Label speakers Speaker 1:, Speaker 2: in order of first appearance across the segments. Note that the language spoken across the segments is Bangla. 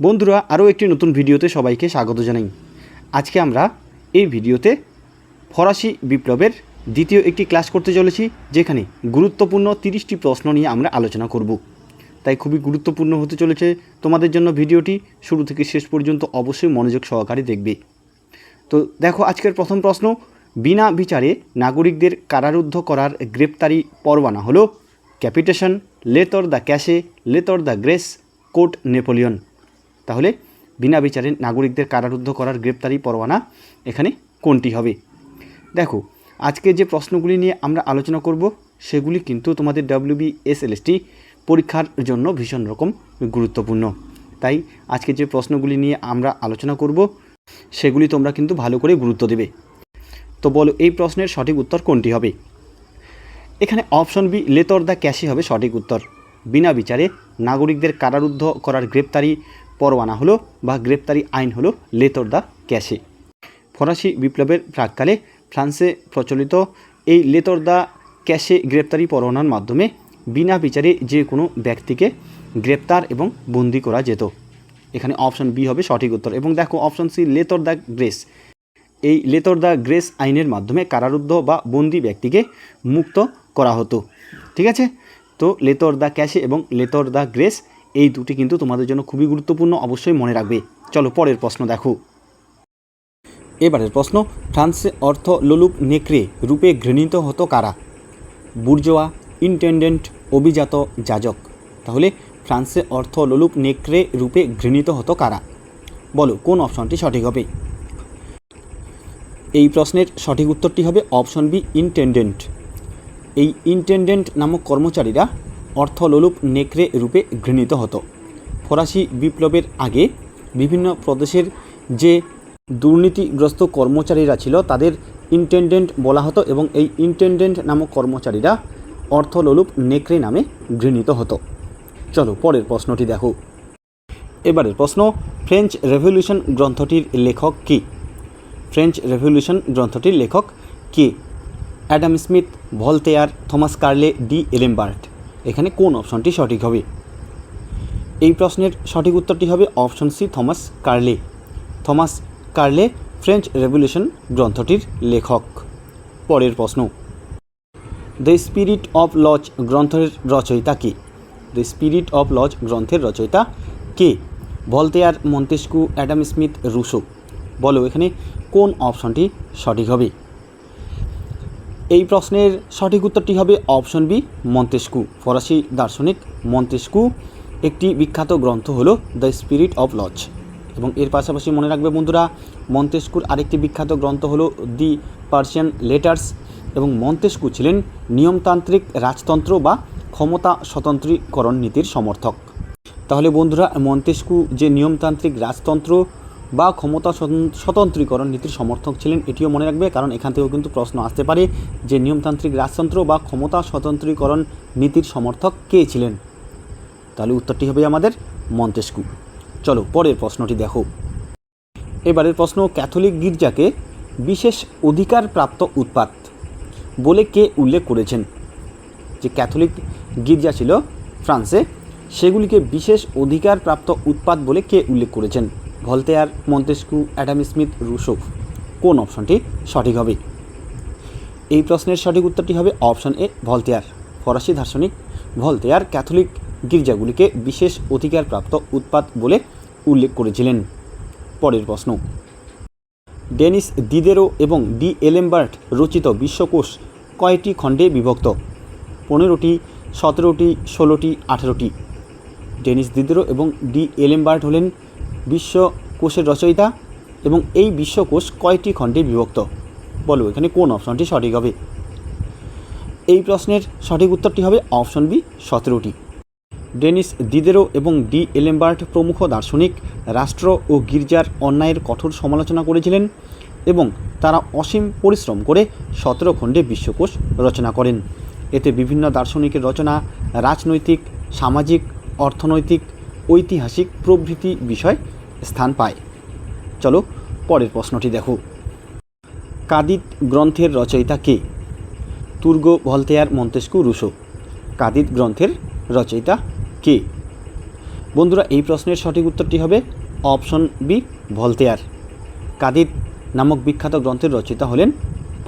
Speaker 1: বন্ধুরা, আরও একটি নতুন ভিডিওতে সবাইকে স্বাগত জানাই। আজকে আমরা এই ভিডিওতে ফরাসি বিপ্লবের দ্বিতীয় একটি ক্লাস করতে চলেছি, যেখানে গুরুত্বপূর্ণ তিরিশটি প্রশ্ন নিয়ে আমরা আলোচনা করব। তাই খুবই গুরুত্বপূর্ণ হতে চলেছে তোমাদের জন্য ভিডিওটি। শুরু থেকে শেষ পর্যন্ত অবশ্যই মনোযোগ সহকারে দেখবে। তো দেখো, আজকের প্রথম প্রশ্ন, বিনা বিচারে নাগরিকদের কারারুদ্ধ করার গ্রেপ্তারি পরোয়ানা হলো capitation, lettre de cachet, lettre de grace, code Napoleon. তাহলে বিনা বিচারে নাগরিকদের কারারুদ্ধ করার গ্রেপ্তারি পরোয়ানা এখানে কোনটি হবে? দেখো, আজকে যে প্রশ্নগুলি নিয়ে আমরা আলোচনা করব, সেগুলি কিন্তু তোমাদের ডাব্লিউবি এসএলএসটি পরীক্ষার জন্য ভীষণ রকম গুরুত্বপূর্ণ। তাই আজকে যে প্রশ্নগুলি নিয়ে আমরা আলোচনা করব, সেগুলি তোমরা কিন্তু ভালো করে গুরুত্ব দেবে। তো বলো, এই প্রশ্নের সঠিক উত্তর কোনটি হবে? এখানে অপশন বি, লেতর দ্য ক্যাশে হবে সঠিক উত্তর। বিনা বিচারে নাগরিকদের কারারুদ্ধ করার গ্রেপ্তারি পরোয়ানা হলো বা গ্রেপ্তারি আইন হলো লেতর দ্য ক্যাশে। ফরাসি বিপ্লবের প্রাককালে ফ্রান্সে প্রচলিত এই লেতর দ্য ক্যাশে গ্রেপ্তারি পরোয়ানার মাধ্যমে বিনা বিচারে যে কোনো ব্যক্তিকে গ্রেপ্তার এবং বন্দি করা যেত। এখানে অপশন বি হবে সঠিক উত্তর এবং দেখো option C lettre de grace. এই লেতর দ্য গ্রেস আইনের মাধ্যমে কারারুদ্ধ বা বন্দি ব্যক্তিকে মুক্ত করা হতো। ঠিক আছে? তো লেতর দ্য ক্যাশে এবং লেতর দ্য গ্রেস এই দুটি কিন্তু তোমাদের জন্য খুবই গুরুত্বপূর্ণ, অবশ্যই মনে রাখবে। চলো, পরের প্রশ্ন দেখো। এবারের প্রশ্ন, ফ্রান্সে অর্থ লোলুপ নেকড়ে রূপে ঘৃণিত হতো কারা? বুর্জোয়া, ইন্টেন্ডেন্ট, অভিজাত, যাজক। তাহলে, ফ্রান্সে অর্থ লোলুপ নেকড়ে রূপে ঘৃণিত হতো কারা? বলো, কোন অপশনটি সঠিক হবে? এই প্রশ্নের সঠিক উত্তরটি হবে অপশন বি, ইন্টেন্ডেন্ট। এই ইন্টেন্ডেন্ট নামক কর্মচারীরা অর্থলোলুপ নেকড়ে রূপে ঘৃণিত হতো। ফরাসি বিপ্লবের আগে বিভিন্ন প্রদেশের যে দুর্নীতিগ্রস্ত কর্মচারীরা ছিল, তাদের ইন্টেন্ডেন্ট বলা হতো এবং এই ইন্টেন্ডেন্ট নামক কর্মচারীরা অর্থলোলুপ নেকড়ে নামে ঘৃণিত হতো। চলো পরের প্রশ্নটি দেখো। এবারের প্রশ্ন, ফ্রেঞ্চ রেভলিউশন গ্রন্থটির লেখক কী? ফ্রেঞ্চ রেভলিউশন গ্রন্থটির লেখক কে? Adam Smith Voltaire Thomas Carlyle, d'Alembert. এখানে কোন অপশনটি সঠিক হবে? এই প্রশ্নের সঠিক উত্তরটি হবে option C, Thomas Carlyle. Thomas Carlyle, French Revolution গ্রন্থটির লেখক। পরের প্রশ্ন। দ্য স্পিরিট অফ লজ গ্রন্থের রচয়িতা কে? দ্য স্পিরিট অফ লজ গ্রন্থের রচয়িতা কে? Voltaire Montesquieu Adam Smith, Rousseau. বলো এখানে কোন অপশনটি সঠিক হবে? এই প্রশ্নের সঠিক উত্তরটি হবে অপশন বি মন্তেস্কু ফরাসি দার্শনিক মন্তেস্কু একটি বিখ্যাত গ্রন্থ হলো দ্য স্পিরিট অফ লজ। এবং এর পাশাপাশি মনে রাখবে বন্ধুরা মন্তেস্কুর আরেকটি বিখ্যাত গ্রন্থ হলো দি পার্সিয়ান লেটার্স। এবং মন্তেস্কু ছিলেন নিয়মতান্ত্রিক রাজতন্ত্র বা ক্ষমতা স্বতন্ত্রীকরণ নীতির সমর্থক। তাহলে বন্ধুরা মন্তেস্কু যে নিয়মতান্ত্রিক রাজতন্ত্র বা ক্ষমতা স্বতন্ত্রীকরণ নীতির সমর্থক ছিলেন এটিও মনে রাখবে, কারণ এখান থেকেও কিন্তু প্রশ্ন আসতে পারে যে নিয়মতান্ত্রিক রাজতন্ত্র বা ক্ষমতা স্বতন্ত্রীকরণ নীতির সমর্থক কে ছিলেন। তাহলে উত্তরটি হবে আমাদের মন্তেস্কু চলো, পরের প্রশ্নটি দেখো। এবারের প্রশ্ন, ক্যাথলিক গির্জাকে বিশেষ অধিকার প্রাপ্ত উৎপাত বলে কে উল্লেখ করেছেন? যে ক্যাথলিক গির্জা ছিল ফ্রান্সে, সেগুলিকে বিশেষ অধিকার প্রাপ্ত উৎপাত বলে কে উল্লেখ করেছেন? Voltaire Montesquieu Adam Smith Rousseau কোন অপশনটি সঠিক হবে? এই প্রশ্নের সঠিক উত্তরটি হবে অপশন এ, ভলতেয়ার। ফরাসি দার্শনিক ভলতেয়ার ক্যাথলিক গির্জাগুলিকে বিশেষ অধিকারপ্রাপ্ত উৎপাত বলে উল্লেখ করেছিলেন। পরের প্রশ্ন। ডেনিস দিদেরো এবং ডি এলেমবার্ট রচিত বিশ্বকোষ কয়টি খণ্ডে বিভক্ত? পনেরোটি, সতেরোটি, ষোলোটি, আঠেরোটি। ডেনিস দিদেরো এবং ডি এলেমবার্ট হলেন বিশ্বকোষের রচয়িতা এবং এই বিশ্বকোষ কয়টি খণ্ডে বিভক্ত? বলো, এখানে কোন অপশনটি সঠিক হবে? এই প্রশ্নের সঠিক উত্তরটি হবে অপশন বি, সতেরোটি। ডেনিস দিদেরো এবং ডি এলেম্বার্ট প্রমুখ দার্শনিক, রাষ্ট্র ও গির্জার অন্যায়ের কঠোর সমালোচনা করেছিলেন এবং তারা অসীম পরিশ্রম করে সতেরো খণ্ডে বিশ্বকোষ রচনা করেন। এতে বিভিন্ন দার্শনিকের রচনা, রাজনৈতিক, সামাজিক, অর্থনৈতিক ঐতিহাসিক প্রভৃতি বিষয় স্থান পায়। চলো পরের প্রশ্নটি দেখো। কাদিত গ্রন্থের রচয়িতা কে? Turgot Voltaire Montesquieu Rousseau. Candide গ্রন্থের রচয়িতা কে? বন্ধুরা, এই প্রশ্নের সঠিক উত্তরটি হবে অপশন বি, ভলতেয়ার। কাদির নামক বিখ্যাত গ্রন্থের রচয়িতা হলেন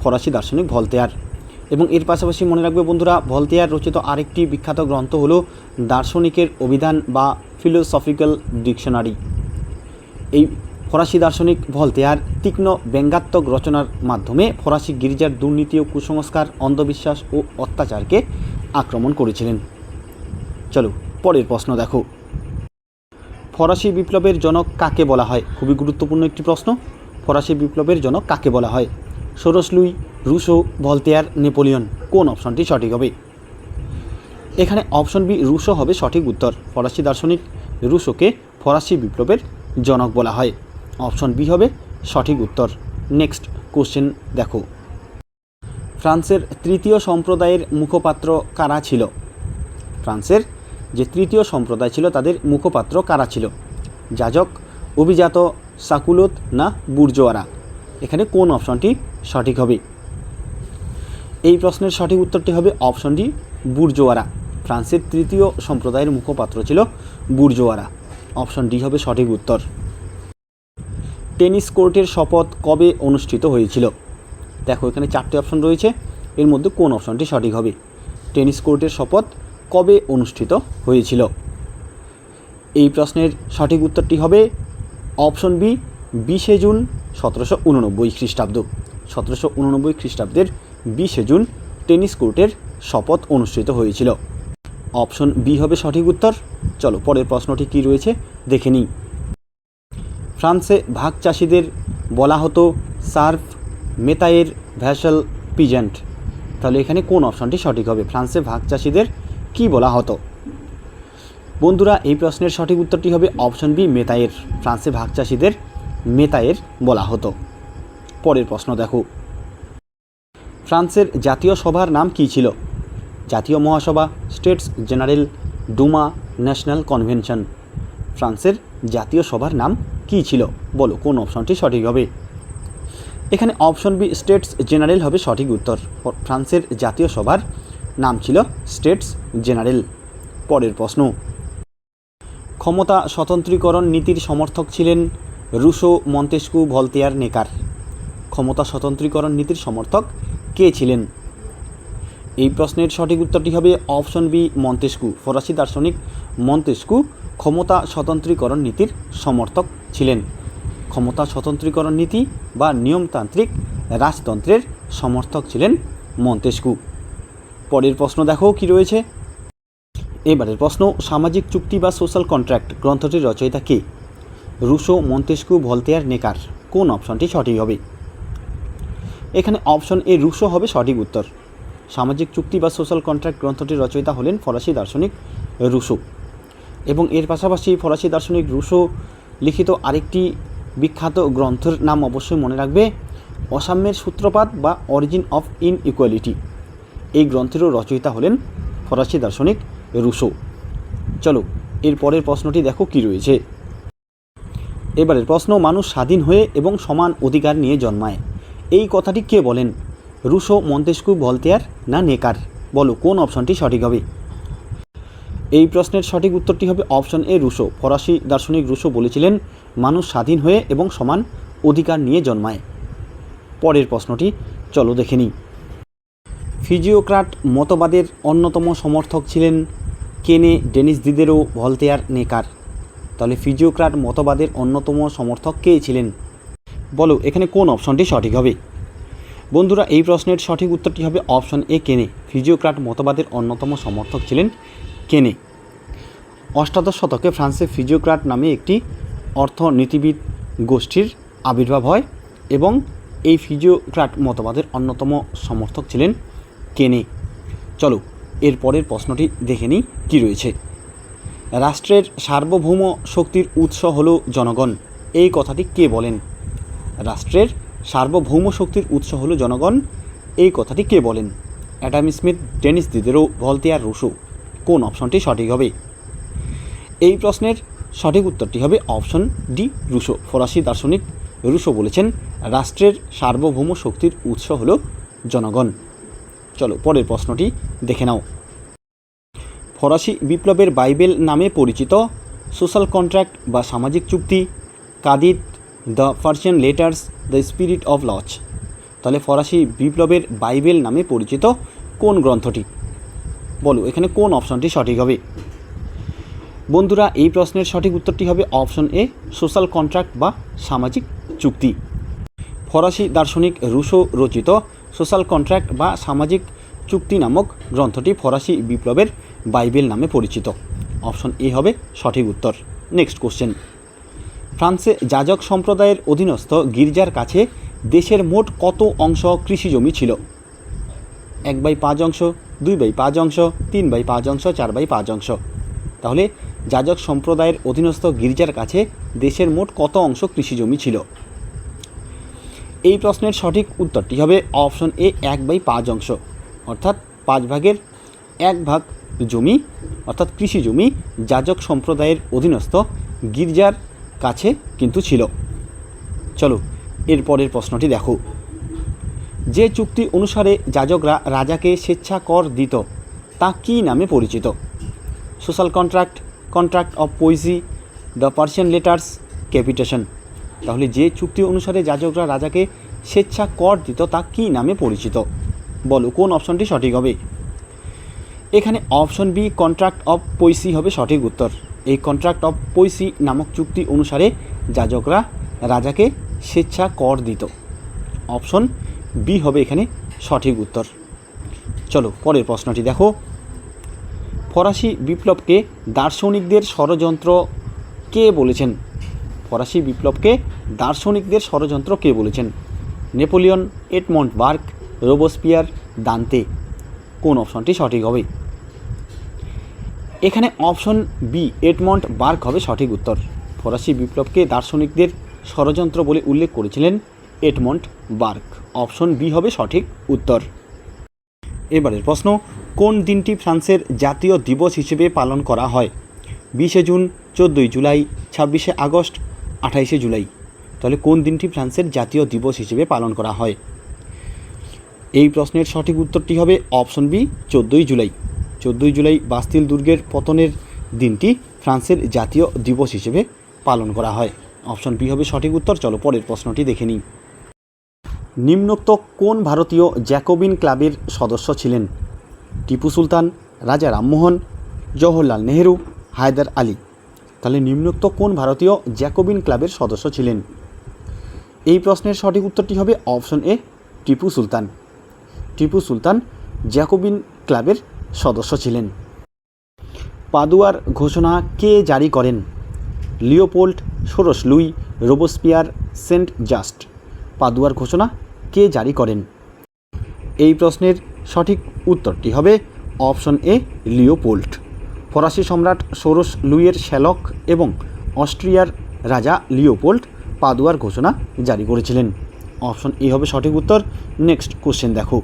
Speaker 1: ফরাসি দার্শনিক ভলতেয়ার। এবং এর পাশাপাশি মনে রাখবে বন্ধুরা, ভলতেয়ার রচিত আরেকটি বিখ্যাত গ্রন্থ হলো দার্শনিকের অভিধান বা ফিলোসফিক্যাল ডিকশনারি। এই ফরাসি দার্শনিক ভলতেয়ার তীক্ষ্ণ ব্যঙ্গাত্মক রচনার মাধ্যমে ফরাসি গির্জার দুর্নীতি ও কুসংস্কার, অন্ধবিশ্বাস ও অত্যাচারকে আক্রমণ করেছিলেন। চলো, পরের প্রশ্ন দেখো। ফরাসি বিপ্লবের জনক কাকে বলা হয়? খুবই গুরুত্বপূর্ণ একটি প্রশ্ন। ফরাসি বিপ্লবের জনক কাকে বলা হয়? সোরস লুই রুশো ভলতেয়ার নেপোলিয়ন। কোন অপশনটি সঠিক হবে? এখানে অপশন বি, রুশো হবে সঠিক উত্তর। ফরাসি দার্শনিক রুশোকে ফরাসি বিপ্লবের জনক বলা হয়। অপশন বি হবে সঠিক উত্তর। নেক্সট কোশ্চেন দেখো। ফ্রান্সের তৃতীয় সম্প্রদায়ের মুখপাত্র কারা ছিল? ফ্রান্সের যে তৃতীয় সম্প্রদায় ছিল, তাদের মুখপাত্র কারা ছিল? যাজক, অভিজাত, সাকুলত না বুর্জোয়ারা? এখানে কোন অপশনটি সঠিক হবে? এই প্রশ্নের সঠিক উত্তরটি হবে অপশনটি বুর্জোয়ারা। ফ্রান্সের তৃতীয় সম্প্রদায়ের মুখপাত্র ছিল বুর্জোয়ারা। অপশন ডি হবে সঠিক উত্তর। টেনিস কোর্টের শপথ কবে অনুষ্ঠিত হয়েছিল? দেখো, এখানে চারটি অপশন রয়েছে। এর মধ্যে কোন অপশনটি সঠিক হবে? টেনিস কোর্টের শপথ কবে অনুষ্ঠিত হয়েছিল? এই প্রশ্নের সঠিক উত্তরটি হবে অপশন বি, বিশে জুন সতেরোশো উননব্বই খ্রিস্টাব্দ। সতেরোশো উননব্বই খ্রিস্টাব্দের বিশে জুন টেনিস কোর্টের শপথ অনুষ্ঠিত হয়েছিল। অপশন বি হবে সঠিক উত্তর। চলো, পরের প্রশ্নটি কী রয়েছে? দেখে নিই। ফ্রান্সে ভাগ চাষিদের বলা হতো সার্ফ মেতায়ের ভ্যাসেল পিজেন্ট। তাহলে এখানে কোন অপশনটি সঠিক হবে? ফ্রান্সে ভাগ চাষিদের কী বলা হতো? বন্ধুরা, এই প্রশ্নের সঠিক উত্তরটি হবে অপশন বি মেতায়ের ফ্রান্সে ভাগ চাষিদের মেতায়ের বলা হতো। পরের প্রশ্ন দেখো। ফ্রান্সের জাতীয় সভার নাম কী ছিল? জাতীয় মহাসভা, States General, Duma National Convention. ফ্রান্সের জাতীয় সভার নাম কী ছিল? বলো, কোন অপশনটি সঠিক হবে? এখানে অপশন বি, স্টেটস জেনারেল হবে সঠিক উত্তর। ফ্রান্সের জাতীয় সভার নাম ছিল স্টেটস জেনারেল। পরের প্রশ্ন। ক্ষমতা স্বতন্ত্রীকরণ নীতির সমর্থক ছিলেন রুশো মন্তেস্কু ভলতেয়ার নেকার। ক্ষমতা স্বতন্ত্রীকরণ নীতির সমর্থক কে ছিলেন? এই প্রশ্নের সঠিক উত্তরটি হবে অপশন বি মন্তেস্কু ফরাসি দার্শনিক মন্তেস্কু ক্ষমতা স্বতন্ত্রীকরণ নীতির সমর্থক ছিলেন। ক্ষমতা স্বতন্ত্রীকরণ নীতি বা নিয়মতান্ত্রিক রাজতন্ত্রের সমর্থক ছিলেন মন্তেস্কু পরের প্রশ্ন দেখো কি রয়েছে। এবারের প্রশ্ন, সামাজিক চুক্তি বা সোশ্যাল কন্ট্রাক্ট গ্রন্থটির রচয়িতা কে? রুশো মন্তেস্কু ভলতেয়ার নেকার। কোন অপশনটি সঠিক হবে? এখানে অপশন এ, রুশো হবে সঠিক উত্তর। সামাজিক চুক্তি বা সোশ্যাল কন্ট্রাক্ট গ্রন্থটির রচয়িতা হলেন ফরাসি দার্শনিক রুশো। এবং এর পাশাপাশি ফরাসি দার্শনিক রুশো লিখিত আরেকটি বিখ্যাত গ্রন্থের নাম অবশ্যই মনে রাখবে, অসাম্যের সূত্রপাত বা অরিজিন অফ ইন ইকুয়ালিটি এই গ্রন্থেরও রচয়িতা হলেন ফরাসি দার্শনিক রুশো। চলো, এর পরের প্রশ্নটি দেখো কি রয়েছে। এবারের প্রশ্ন, মানুষ স্বাধীন হয়ে এবং সমান অধিকার নিয়ে জন্মায়। এই কথাটি কে বলেন? রুশো মন্তেস্কু ভলতেয়ার না নেকার? বলো, কোন অপশনটি সঠিক হবে? এই প্রশ্নের সঠিক উত্তরটি হবে অপশন এ, রুশো। ফরাসি দার্শনিক রুশো বলেছিলেন, মানুষ স্বাধীন হয়ে এবং সমান অধিকার নিয়ে জন্মায়। পরের প্রশ্নটি, চলো দেখে নিই। ফিজিওক্রাট মতবাদের অন্যতম সমর্থক ছিলেন কেনে ডেনিস দিদেরও ভলতেয়ার নেকার। তাহলে ফিজিওক্রাট মতবাদের অন্যতম সমর্থক কে ছিলেন? বলো, এখানে কোন অপশনটি সঠিক হবে? বন্ধুরা, এই প্রশ্নের সঠিক উত্তরটি হবে অপশন এ, কেনে। ফিজিওক্রাট মতবাদের অন্যতম সমর্থক ছিলেন কেনে। অষ্টাদশ শতকে ফ্রান্সে ফিজিওক্রাট নামে একটি অর্থনীতিবিদ গোষ্ঠীর আবির্ভাব হয় এবং এই ফিজিওক্রাট মতবাদের অন্যতম সমর্থক ছিলেন কেনে। চলো, এর পরের প্রশ্নটি দেখে নিই কী রয়েছে। রাষ্ট্রের সার্বভৌম শক্তির উৎস হল জনগণ। এই কথাটি কে বলেন? রাষ্ট্রের সার্বভৌম শক্তির উৎস হল জনগণ। এই কথাটি কে বলেন? Adam Smith, Denis Diderot Voltaire Rousseau. কোন অপশনটি সঠিক হবে? এই প্রশ্নের সঠিক উত্তরটি হবে অপশন ডি, রুশো। ফরাসি দার্শনিক রুশো বলেছেন, রাষ্ট্রের সার্বভৌম শক্তির উৎস হল জনগণ। চলো, পরের প্রশ্নটি দেখে নাও। ফরাসি বিপ্লবের বাইবেল নামে পরিচিত, সোশ্যাল কন্ট্রাক্ট বা সামাজিক চুক্তি, Candide the Persian Letters the Spirit of Laws তাহলে ফরাসি বিপ্লবের বাইবেল নামে পরিচিত কোন গ্রন্থটি? বলো, এখানে কোন অপশনটি সঠিক হবে? বন্ধুরা, এই প্রশ্নের সঠিক উত্তরটি হবে অপশন এ, সোশ্যাল কন্ট্রাক্ট বা সামাজিক চুক্তি। ফরাসি দার্শনিক রুশো রচিত সোশ্যাল কন্ট্রাক্ট বা সামাজিক চুক্তি নামক গ্রন্থটি ফরাসি বিপ্লবের বাইবেল নামে পরিচিত। অপশন এ হবে সঠিক উত্তর। Next question. ফ্রান্সে যাজক সম্প্রদায়ের অধীনস্থ গির্জার কাছে দেশের মোট কত অংশ কৃষি জমি ছিল? এক বাই পাঁচ অংশ, দুই বাই পাঁচ অংশ, তিন বাই পাঁচ অংশ, চার বাই পাঁচ অংশ। তাহলে যাজক সম্প্রদায়ের অধীনস্থ গির্জার কাছে দেশের মোট কত অংশ কৃষি জমি ছিল? এই প্রশ্নের সঠিক উত্তরটি হবে অপশন এ, এক বাই পাঁচ অংশ। অর্থাৎ পাঁচ ভাগের এক ভাগ জমি, অর্থাৎ কৃষি জমি যাজক সম্প্রদায়ের অধীনস্থ গির্জার কাছে কিন্তু ছিল। চলো এরপরের প্রশ্নটি দেখো। যে চুক্তি অনুসারে যাজকরা রাজাকে স্বেচ্ছা কর দিত, তা কী নামে পরিচিত? Social contract contract of Poissy the Persian Letters, capitation. তাহলে যে চুক্তি অনুসারে যাজকরা রাজাকে স্বেচ্ছা কর দিত, তা কী নামে পরিচিত? বলো, কোন অপশনটি সঠিক হবে? এখানে option B, contract of Poissy হবে সঠিক উত্তর। কন্ট্রাক্ট অফ পৈসি নামক চুক্তি অনুসারে যাজকরা রাজাকে স্বেচ্ছা কর দিত। অপশন বি হবে এখানে সঠিক উত্তর। চলো পরের প্রশ্নটি দেখো। ফরাসি বিপ্লবকে দার্শনিকদের ষড়যন্ত্র কে বলেছেন? ফরাসি বিপ্লবকে দার্শনিকদের ষড়যন্ত্র কে বলেছেন? Napoleon, Edmund, Burke, Robespierre, Danton. কোন অপশনটি সঠিক হবে? এখানে অপশন বি, এডমন্ড বার্ক হবে সঠিক উত্তর। ফরাসি বিপ্লবকে দার্শনিকদের ষড়যন্ত্র বলে উল্লেখ করেছিলেন এডমন্ড বার্ক অপশন বি হবে সঠিক উত্তর। এবারের প্রশ্ন, কোন দিনটি ফ্রান্সের জাতীয় দিবস হিসেবে পালন করা হয়? বিশে জুন, চোদ্দোই জুলাই, ছাব্বিশে আগস্ট, আঠাইশে জুলাই। তাহলে কোন দিনটি ফ্রান্সের জাতীয় দিবস হিসেবে পালন করা হয়? এই প্রশ্নের সঠিক উত্তরটি হবে অপশন বি, চোদ্দোই জুলাই। চোদ্দোই জুলাই বাস্তিল দুর্গের পতনের দিনটি ফ্রান্সের জাতীয় দিবস হিসেবে পালন করা হয়। অপশন বি হবে সঠিক উত্তর, চলো পরের প্রশ্নটি দেখে নিই। নিম্নোক্ত কোন ভারতীয় জ্যাকোবিন ক্লাবের সদস্য ছিলেন? টিপু সুলতান, রাজা রামমোহন, জওহরলাল নেহেরু, হায়দার আলী। তাহলে নিম্নোক্ত কোন ভারতীয় জ্যাকোবিন ক্লাবের সদস্য ছিলেন? এই প্রশ্নের সঠিক উত্তরটি হবে option A, Tipu Sultan. Tipu Sultan Jacobin ক্লাবের সদস্য ছিলেন। পাদুয়ার ঘোষণা কে জারি করেন? লিওপোল্ড সোরস লুই, রোবোস্পিয়ার, সেন্ট জাস্ট। পাদুয়ার ঘোষণা কে জারি করেন? এই প্রশ্নের সঠিক উত্তরটি হবে অপশন এ লিওপোল্ট ফরাসি সম্রাট সোরস লুইয়ের শ্যালক এবং অস্ট্রিয়ার রাজা লিওপোল্ড পাদুয়ার ঘোষণা জারি করেছিলেন। অপশন এ হবে সঠিক উত্তর। নেক্সট কোশ্চেন দেখো।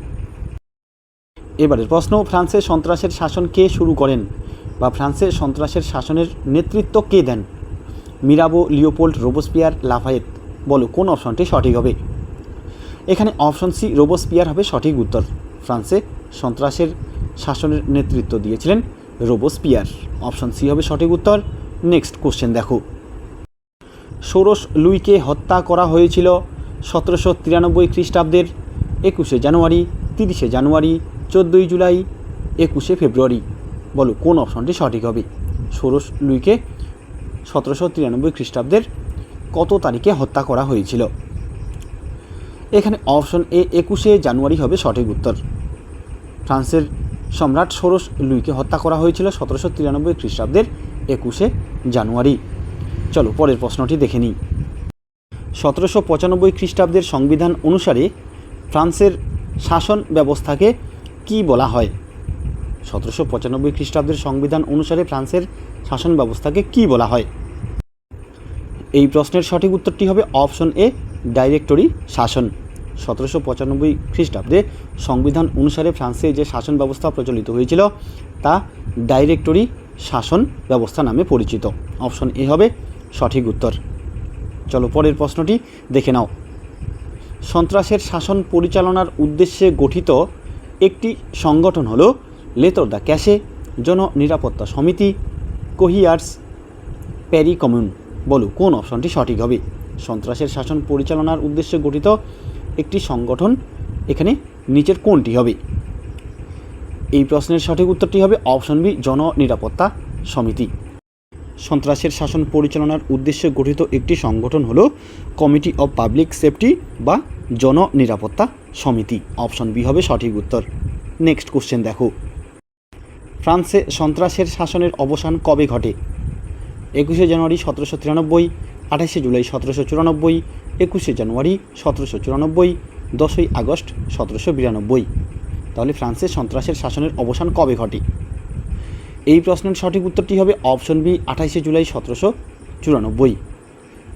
Speaker 1: এবারের প্রশ্ন, ফ্রান্সের সন্ত্রাসের শাসন কে শুরু করেন বা ফ্রান্সের সন্ত্রাসের শাসনের নেতৃত্ব কে দেন? মিরাবো, লিওপোল্ড, রোবোস্পিয়ার, লাফায়েত বলো, কোন অপশনটি সঠিক হবে? এখানে অপশন সি, রোবোস্পিয়ার হবে সঠিক উত্তর। ফ্রান্সে সন্ত্রাসের শাসনের নেতৃত্ব দিয়েছিলেন রোবোস্পিয়ার। অপশন সি হবে সঠিক উত্তর। নেক্সট কোশ্চেন দেখো। ষোড়শ লুইকে হত্যা করা হয়েছিল সতেরোশো তিরানব্বই খ্রিস্টাব্দের একুশে জানুয়ারি, তিরিশে জানুয়ারি চোদ্দোই জুলাই একুশে ফেব্রুয়ারি। বলো, কোন অপশনটি সঠিক হবে? ষোড়শ লুইকে সতেরোশো তিরানব্বই খ্রিস্টাব্দের কত তারিখে হত্যা করা হয়েছিল? এখানে অপশন এ, একুশে জানুয়ারি হবে সঠিক উত্তর। ফ্রান্সের সম্রাট ষোড়শ লুইকে হত্যা করা হয়েছিল সতেরোশো তিরানব্বই খ্রিস্টাব্দের একুশে জানুয়ারি। চলো, পরের প্রশ্নটি দেখে নিই। সতেরোশো পঁচানব্বই খ্রিস্টাব্দের সংবিধান অনুসারে ফ্রান্সের শাসন ব্যবস্থাকে কি বলা হয়? সতেরোশো পঁচানব্বই খ্রিস্টাব্দের সংবিধান অনুসারে ফ্রান্সের শাসন ব্যবস্থাকে কি বলা হয়? এই প্রশ্নের সঠিক উত্তরটি হবে অপশন এ, ডাইরেক্টরি শাসন। সতেরোশো পঁচানব্বই খ্রিস্টাব্দে সংবিধান অনুসারে ফ্রান্সে যে শাসন ব্যবস্থা প্রচলিত হয়েছিল, তা ডাইরেক্টরি শাসন ব্যবস্থা নামে পরিচিত। অপশন এ হবে সঠিক উত্তর। চলো পরের প্রশ্নটি দেখে নাও। সন্ত্রাসের শাসন পরিচালনার উদ্দেশ্যে গঠিত একটি সংগঠন হলো লেতর দ্য ক্যাশে জন নিরাপত্তা সমিতি, কোহিয়ার্স, প্যারি কমিউন। বলো, কোন অপশনটি সঠিক হবে? সন্ত্রাসের শাসন পরিচালনার উদ্দেশ্যে গঠিত একটি সংগঠন এখানে নিচের কোনটি হবে? এই প্রশ্নের সঠিক উত্তরটি হবে অপশন বি, জননিরাপত্তা সমিতি। সন্ত্রাসের শাসন পরিচালনার উদ্দেশ্যে গঠিত একটি সংগঠন হলো কমিটি অব পাবলিক সেফটি বা জননিরাপত্তা সমিতি। অপশন বি হবে সঠিক উত্তর। নেক্সট কোশ্চেন দেখো। ফ্রান্সে সন্ত্রাসের শাসনের অবসান কবে ঘটে? একুশে জানুয়ারি সতেরোশো তিরানব্বই, আঠাশে জুলাই সতেরোশো চুরানব্বই, একুশে জানুয়ারি সতেরোশো চুরানব্বই, দশই আগস্ট সতেরোশো বিরানব্বই। তাহলে ফ্রান্সে সন্ত্রাসের শাসনের অবসান কবে ঘটে? এই প্রশ্নের সঠিক উত্তরটি হবে অপশন বি, আঠাশে জুলাই সতেরোশো চুরানব্বই।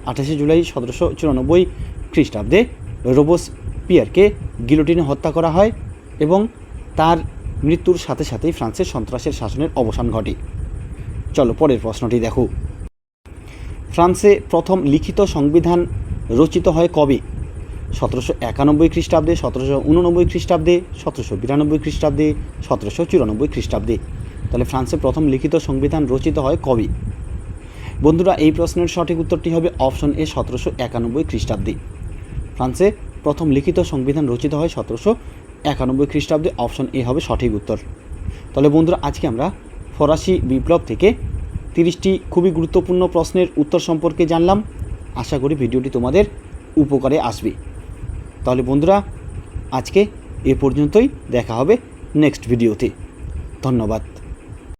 Speaker 1: আঠাশে জুলাই সতেরোশো চুরানব্বই খ্রিস্টাব্দে রোবোস পিয়ারকে গিলোটিনে হত্যা করা হয় এবং তার মৃত্যুর সাথে সাথেই ফ্রান্সের সন্ত্রাসের শাসনের অবসান ঘটে। চলো, পরের প্রশ্নটি দেখো। ফ্রান্সে প্রথম লিখিত সংবিধান রচিত হয় কবে? সতেরোশো একানব্বই খ্রিস্টাব্দে, সতেরোশো উননব্বই খ্রিস্টাব্দে, সতেরোশো বিরানব্বই খ্রিস্টাব্দে, সতেরোশো চুরানব্বই খ্রিস্টাব্দে। তাহলে ফ্রান্সে প্রথম লিখিত সংবিধান রচিত হয় কবে? বন্ধুরা, এই প্রশ্নের সঠিক উত্তরটি হবে অপশন এ, সতেরোশো একানব্বই খ্রিস্টাব্দে। ফ্রান্সে প্রথম লিখিত সংবিধান রচিত হয় সতেরোশো একানব্বই খ্রিস্টাব্দে। অপশন এ হবে সঠিক উত্তর। তাহলে বন্ধুরা, আজকে আমরা ফরাসি বিপ্লব থেকে তিরিশটি খুবই গুরুত্বপূর্ণ প্রশ্নের উত্তর সম্পর্কে জানলাম। আশা করি ভিডিওটি তোমাদের উপকারে আসবে। তাহলে বন্ধুরা, আজকে এ পর্যন্তই। দেখা হবে নেক্সট ভিডিওতে। ধন্যবাদ।